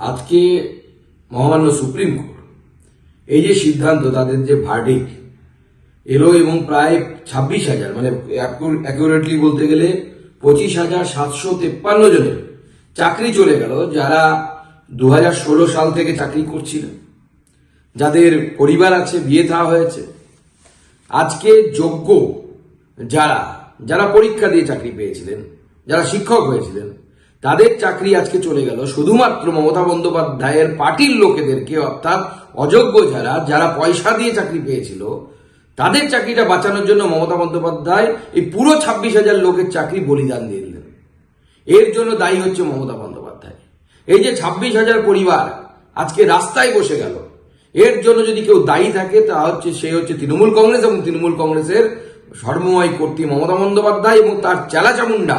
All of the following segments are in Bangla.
আজকে মহামান্য সুপ্রিম কোর্ট এই যে সিদ্ধান্ত, তাদের যে ভার্ডিক এলো এবং প্রায় ছাব্বিশ হাজার মানে অ্যাকুরেটলি বলতে গেলে পঁচিশ হাজার সাতশো তেপ্পান্ন জনের চাকরি চলে গেল, যারা দু সাল থেকে চাকরি করছিলেন যাদের পরিবার আছে, বিয়ে থা হয়েছে। আজকে যোগ্য যারা যারা পরীক্ষা দিয়ে চাকরি পেয়েছিলেন, যারা শিক্ষক হয়েছিলেন তাদের চাকরি আজকে চলে গেল। শুধুমাত্র মমতা বন্দ্যোপাধ্যায়ের পার্টির লোকেদেরকে, অর্থাৎ অযোগ্য যারা যারা পয়সা দিয়ে চাকরি পেয়েছিল, তাদের চাকরিটা বাঁচানোর জন্য মমতা বন্দ্যোপাধ্যায় এই পুরো ছাব্বিশ হাজার লোকের চাকরি বলিদান দিয়ে দিলেন। এর জন্য দায়ী হচ্ছে মমতা বন্দ্যোপাধ্যায়। এই যে ছাব্বিশ হাজার পরিবার আজকে রাস্তায় বসে গেল, এর জন্য যদি কেউ দায়ী থাকে, তা হচ্ছে, সে হচ্ছে তৃণমূল কংগ্রেস এবং তৃণমূল কংগ্রেসের সর্বময় কর্তৃ মমতা বন্দ্যোপাধ্যায় এবং তার চেলা চামুন্ডা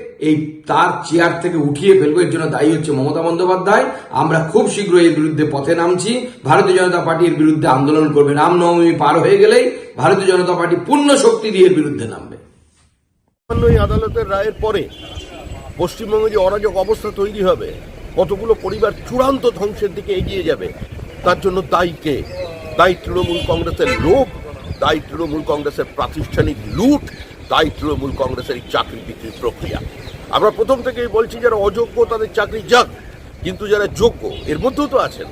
এই তার চেয়ার থেকে উঠিয়ে ফেলব, এর জন্য দায়ী হচ্ছে মমতা বন্দ্যোপাধ্যায়। আমরা খুব শীঘ্রই এর বিরুদ্ধে পথে নামছি। ভারতীয় জনতা পার্টির বিরুদ্ধে আন্দোলন করবে। রামনবমী পার হয়ে গেলেই ভারতীয় জনতা পার্টি পূর্ণ শক্তি দিয়ে এর বিরুদ্ধে নামবে। আদালতের রায়ের পরে পশ্চিমবঙ্গে যে অরাজক অবস্থা তৈরি হবে, কতগুলো পরিবার চূড়ান্ত ধ্বংসের দিকে এগিয়ে যাবে, তার জন্য দায়ী কে? দায়ী তৃণমূল কংগ্রেসের লোক দায়ী তৃণমূল কংগ্রেসের প্রাতিষ্ঠানিক লুট, দায়ী তৃণমূল কংগ্রেসের চাকরি বিক্রির প্রক্রিয়া। আমরা প্রথম থেকেই বলছি যারা অযোগ্য তাদের চাকরি যাক, কিন্তু যারা যোগ্য, এর মধ্যেও তো আছেন,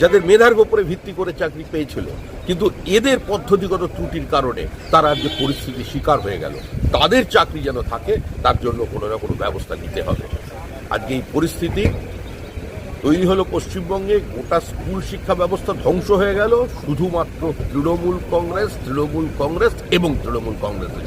যাদের মেধার উপরে ভিত্তি করে চাকরি পেয়েছিল, কিন্তু এদের পদ্ধতিগত ত্রুটির কারণে তারা যে পরিস্থিতির শিকার হয়ে গেল। তাদের চাকরি যেন থাকে, তার জন্য কোনো না কোনো ব্যবস্থা নিতে হবে। আজকে এই পরিস্থিতি তৈরি হলো পশ্চিমবঙ্গে, গোটা স্কুল শিক্ষা ব্যবস্থা ধ্বংস হয়ে গেল, শুধুমাত্র তৃণমূল কংগ্রেস তৃণমূল কংগ্রেস এবং তৃণমূল কংগ্রেসের